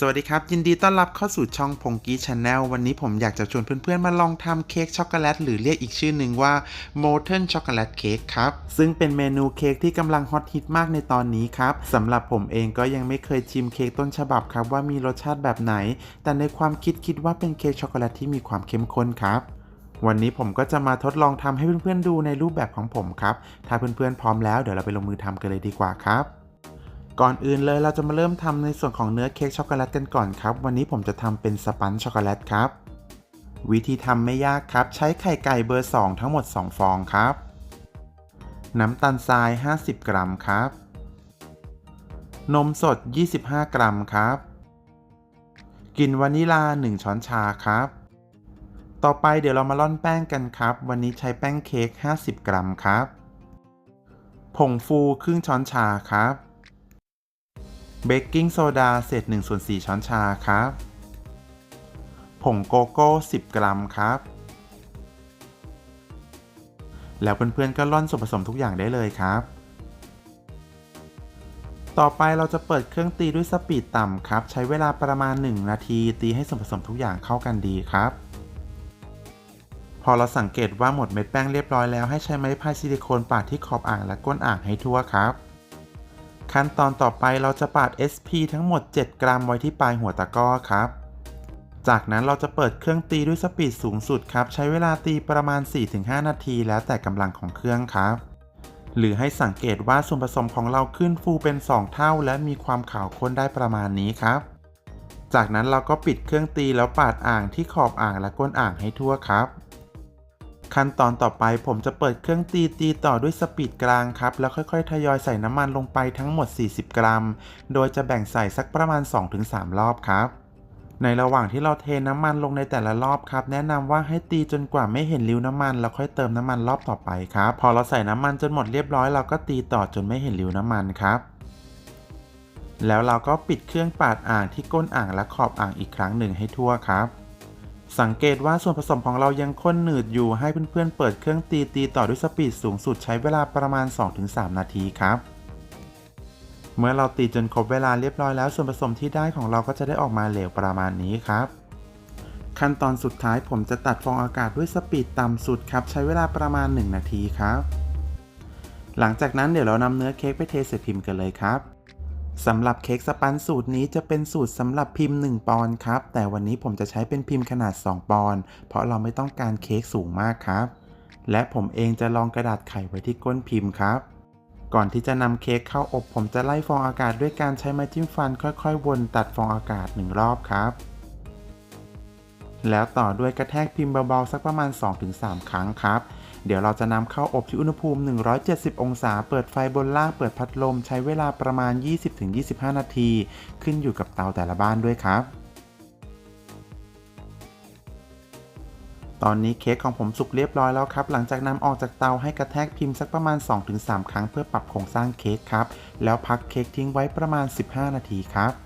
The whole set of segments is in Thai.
สวัสดีครับ ยินดีต้อนรับเข้าสู่ช่องพงกี้ชาแนลวันนี้ผมอยากจะชวนเพื่อนๆ มาลองทำเค้กช็อกโกแลตหรือเรียกอีกชื่อหนึ่งว่า Molten Chocolate Cake ครับ ซึ่งเป็นเมนูเค้กที่กำลังฮอตฮิตมากในตอนนี้ครับสำหรับผมเองก็ยังไม่เคยชิมเค้กต้นฉบับครับว่ามีรสชาติแบบไหน แต่ในความคิดคิดว่าเป็นเค้กช็อกโกแลตที่มีความเข้มข้นครับวันนี้ผมก็จะมาทดลองทำให้เพื่อนๆดูในรูปแบบของผมครับ ถ้าเพื่อนๆพร้อมแล้วเดี๋ยวเราไปลงมือทำกันเลยดีกว่าครับ ก่อนอื่นเลยเราจะมาเริ่มทำในส่วนของเนื้อเค้กช็อกโกแลตกันก่อนครับ วันนี้ผมจะทำเป็นสปันช็อกโกแลตครับ วิธีทำไม่ยากครับ ใช้ไข่ไก่เบอร์ 2 ทั้งหมด 2 ฟองครับ น้ำตาลทราย 50 กรัมครับ นมสด 25 กรัมครับกลิ่นวานิลา 1 ช้อนชาครับ ต่อไปเดี๋ยวเรามาร่อนแป้งกันครับ วันนี้ใช้แป้งเค้ก 50 กรัมครับ ผงฟูครึ่งช้อนชาครับ เบกกิ้งโซดาเศษ1ส่วน4ช้อนชาครับ ผงโกโก้ 10 กรัมครับ แล้วเพื่อนๆก็ร่อนส่วนผสมทุกอย่างได้เลยครับ ต่อไปเราจะเปิดเครื่องตีด้วยสปีดต่ำครับ ใช้เวลาประมาณ 1 นาทีตีให้ส่วนผสมทุกอย่างเข้ากันดีครับ พอเราสังเกตว่าหมดเม็ดแป้งเรียบร้อยแล้วให้ใช้ไม้พายซิลิโคนปาดที่ขอบอ่างและก้นอ่างให้ทั่วครับ ขั้นตอนต่อไปเราจะปาด SP ทั้งหมด 7 กรัมไว้ที่ปลายหัวตะกร้อครับ จากนั้นเราจะเปิดเครื่องตีด้วยสปีดสูงสุดครับ ใช้เวลาตีประมาณ 4-5 นาทีแล้วแต่กำลังของเครื่องครับ หรือให้สังเกตว่าส่วนผสมของเราขึ้นฟูเป็น 2 เท่า และมีความขาวข้นได้ประมาณนี้ครับ จากนั้นเราก็ปิดเครื่องตีแล้วปาดอ่างที่ขอบอ่างและก้นอ่างให้ทั่วครับ ขั้นตอนต่อไปผมจะเปิดเครื่องตีตีต่อด้วยสปีดกลางครับ แล้วค่อยๆ ทยอยใส่น้ำมันลงไปทั้งหมด 40 กรัม โดยจะแบ่งใส่สักประมาณ 2-3 รอบครับ ในระหว่างที่เราเทน้ำมันลงในแต่ละรอบครับ แนะนำว่าให้ตีจนกว่าไม่เห็นริ้วน้ำมันแล้วค่อยเติมน้ำมันรอบต่อไปครับ พอเราใส่น้ำมันจนหมดเรียบร้อยเราก็ตีต่อจนไม่เห็นริ้วน้ำมันครับแล้วเราก็ปิดเครื่องปาดอ่างที่ก้นอ่างและขอบอ่างอีกครั้งหนึ่งให้ทั่วครับ สังเกตว่าส่วนผสมของเรายังข้นหนืดอยู่ให้เพื่อนๆเปิดเครื่องตีตีต่อด้วยสปีดสูงสุดใช้เวลาประมาณ 2-3 นาทีครับ เมื่อเราตีจนครบเวลาเรียบร้อยแล้วส่วนผสมที่ได้ของเราก็จะได้ออกมาเหลวประมาณนี้ครับ ขั้นตอนสุดท้ายผมจะตัดฟองอากาศด้วยสปีดต่ำสุดครับ ใช้เวลาประมาณ 1 นาทีครับ หลังจากนั้นเดี๋ยวเรานำเนื้อเค้กไปเทใส่พิมพ์กันเลยครับ สำหรับเค้กสปันสูตรนี้จะเป็นสูตรสำหรับพิมพ์ 1 ปอนด์ครับ แต่วันนี้ผมจะใช้เป็นพิมพ์ขนาด 2 ปอนด์เพราะเราไม่ต้องการเค้กสูงมากครับ และผมเองจะลองกระดาษไขไว้ที่ก้นพิมพ์ครับ ก่อนที่จะนำเค้กเข้าอบ ผมจะไล่ฟองอากาศด้วยการใช้ไม้จิ้มฟันค่อยๆ วนตัดฟองอากาศ1รอบครับ แล้วต่อด้วยกระแทกพิมพ์เบาๆสักประมาณ 2-3 ครั้งครับ เดี๋ยวเราจะนำเข้าอบที่อุณหภูมิ 170 องศา เปิดไฟบนล่าง เปิดพัดลม ใช้เวลาประมาณ 20-25 นาที ขึ้นอยู่กับเตาแต่ละบ้านด้วยครับตอนนี้เค้กของผมสุกเรียบร้อยแล้วครับ หลังจากนำออกจากเตาให้กระแทกพิมพ์สักประมาณ 2-3 ครั้งเพื่อปรับโครงสร้างเค้กครับ แล้วพักเค้กทิ้งไว้ประมาณ 15 นาทีครับ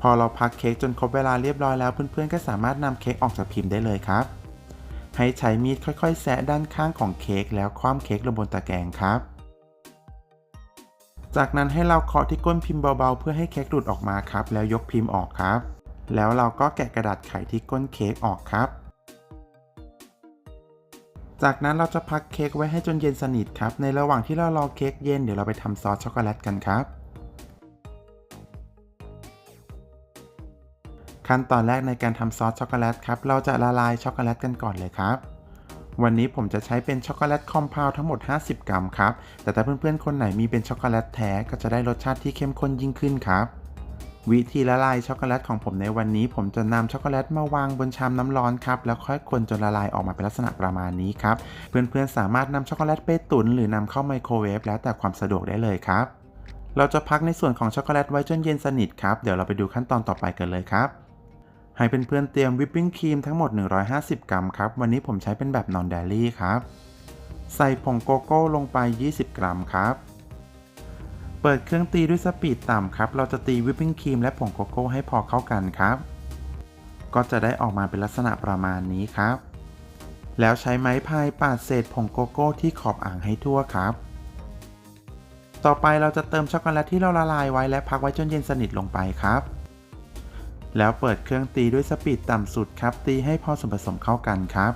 พอเราพักเค้กจนครบเวลาเรียบร้อยแล้วเพื่อนๆ ก็สามารถนำเค้กออกจากพิมพ์ได้เลยครับ ให้ใช้มีดค่อยๆ แซะด้านข้างของเค้กแล้วคว่ำเค้กลงบนตะแกรงครับ จากนั้นให้เราเคาะที่ก้นพิมพ์เบาๆ เพื่อให้เค้กหลุดออกมาครับ แล้วยกพิมพ์ออกครับ แล้วเราก็แกะกระดาษไขที่ก้นเค้กออกครับจากนั้นเราจะพักเค้กไว้ให้จนเย็นสนิทครับ ในระหว่างที่เรารอเค้กเย็นเดี๋ยวเราไปทำซอสช็อกโกแลตกันครับ ขั้นตอนแรกในการทำซอสช็อกโกแลตครับ เราจะละลายช็อกโกแลตกันก่อนเลยครับ วันนี้ผมจะใช้เป็นช็อกโกแลตคอมเพลทั้งหมด 50 กรัมครับ แต่ถ้าเพื่อนๆ คนไหนมีเป็นช็อกโกแลตแท้ก็จะได้รสชาติที่เข้มข้นยิ่งขึ้นครับ วิธีละลายช็อกโกแลตของผมในวันนี้ ผมจะนำช็อกโกแลตมาวางบนชามน้ำร้อนครับแล้วค่อยคนจนละลายออกมาเป็นลักษณะประมาณนี้ครับ เพื่อนๆ สามารถนำช็อกโกแลตไปตุ๋นหรือนำเข้าไมโครเวฟแล้วแต่ความสะดวกได้เลยครับ เราจะพักในส่วนของช็อกโกแลตไว้จนเย็นสนิทครับ เดี๋ยวเราไปดูขั้นตอนต่อไปกันเลยครับ ให้เเพื่อนๆเตรียมวิปปิ้งครีมทั้งหมด 150 กรัมครับ วันนี้ผมใช้เป็นแบบนอนเดลี่ครับ ใส่ผงโกโก้ลงไป 20 กรัมครับ เปิดเครื่องตีด้วยสปีดต่ำครับ เราจะตีวิปปิ้งครีมและผงโกโก้ให้พอเข้ากันครับ ก็จะได้ออกมาเป็นลักษณะประมาณนี้ครับ แล้วใช้ไม้พายปาดเศษผงโกโก้ที่ขอบอ่างให้ทั่วครับ ต่อไปเราจะเติมช็อกโกแลตที่เราละลายไว้และพักไว้จนเย็นสนิทลงไปครับ แล้วเปิดเครื่องตีด้วยสปีดต่ำสุดครับ ตีให้พอส่วนผสมเข้ากันครับ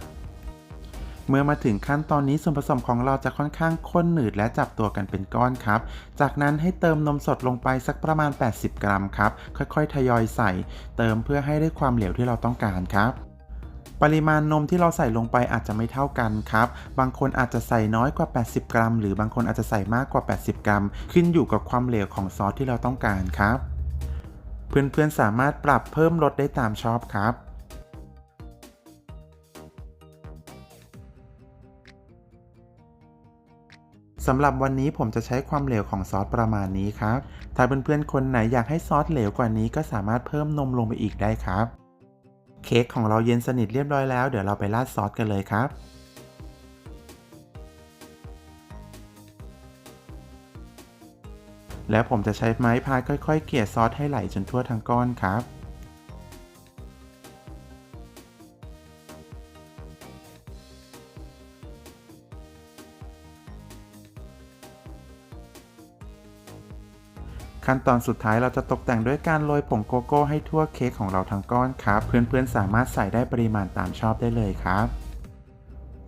เมื่อมาถึงขั้นตอนนี้ส่วนผสมของเราจะค่อนข้างข้นหนืดและจับตัวกันเป็นก้อนครับ จากนั้นให้เติมนมสดลงไปสักประมาณ 80 กรัมครับ ค่อยๆ ทยอยใส่ เติมเพื่อให้ได้ความเหลวที่เราต้องการครับปริมาณนมที่เราใส่ลงไปอาจจะไม่เท่ากันครับ บางคนอาจจะใส่น้อยกว่า 80 กรัม หรือบางคนอาจจะใส่มากกว่า 80 กรัม ขึ้นอยู่กับความเหลวของซอสที่เราต้องการครับ เพื่อนๆสามารถปรับเพิ่มรสได้ตามชอบครับ สำหรับวันนี้ผมจะใช้ความเหลวของซอสประมาณนี้ครับ ถ้าเพื่อนๆคนไหนอยากให้ซอสเหลวกว่านี้ก็สามารถเพิ่มนมลงไปอีกได้ครับ เค้กของเราเย็นสนิทเรียบร้อยแล้ว เดี๋ยวเราไปราดซอสกันเลยครับ แล้วผมจะใช้ไม้พายค่อยๆ เกลี่ยซอสให้ไหลจนทั่วทั้งก้อนครับ ขั้นตอนสุดท้ายเราจะตกแต่งด้วยการโรยผงโกโก้ให้ทั่วเค้กของเราทั้งก้อนครับ เพื่อนๆสามารถใส่ได้ปริมาณตามชอบได้เลยครับ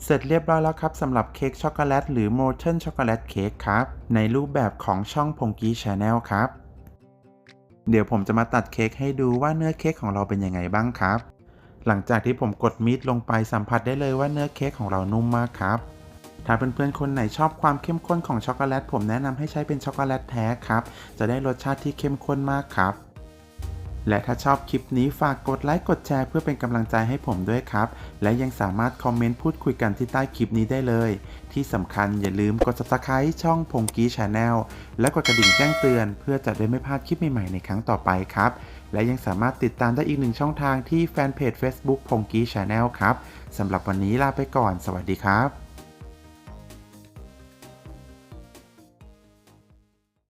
เสร็จเรียบร้อยแล้วครับสำหรับเค้กช็อกโกแลตหรือ Molten Chocolate Cake ครับ ในรูปแบบของช่องพงกี้ชาแนลครับ เดี๋ยวผมจะมาตัดเค้กให้ดูว่าเนื้อเค้กของเราเป็นยังไงบ้างครับ หลังจากที่ผมกดมีดลงไปสัมผัสได้เลยว่าเนื้อเค้กของเรานุ่มมากครับถ้าเพื่อนๆ คนไหนชอบความเข้มข้นของช็อกโกแลตผมแนะนำให้ใช้เป็นช็อกโกแลตแท้ครับ จะได้รสชาติที่เข้มข้นมากครับ และถ้าชอบคลิปนี้ฝากกดไลค์กดแชร์เพื่อเป็นกำลังใจให้ผมด้วยครับ และยังสามารถคอมเมนต์พูดคุยกันที่ใต้คลิปนี้ได้เลย ที่สำคัญอย่าลืมกด subscribe ช่องพงกี้ชาแนลและกดกระดิ่งแจ้งเตือน เพื่อจะได้ไม่พลาดคลิปใหม่ๆในครั้งต่อไปครับ และยังสามารถติดตามได้อีกหนึ่งช่องทางที่แฟนเพจ Facebook พงกี้ชาแนลครับสำหรับวันนี้ลาไปก่อน สวัสดีครับ